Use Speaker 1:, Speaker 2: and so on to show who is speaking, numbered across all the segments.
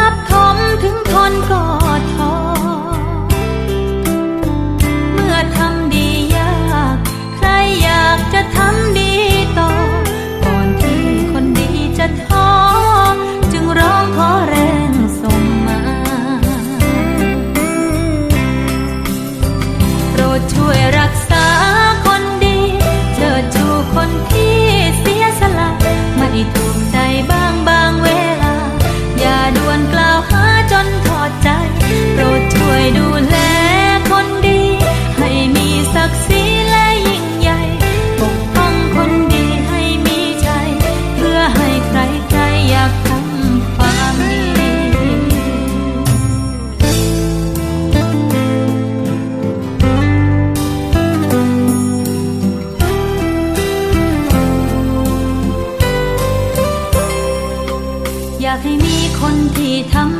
Speaker 1: ทับย์ถมถึงทนก่อน คนที่ทำ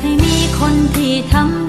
Speaker 1: ให้มีคนที่ทำ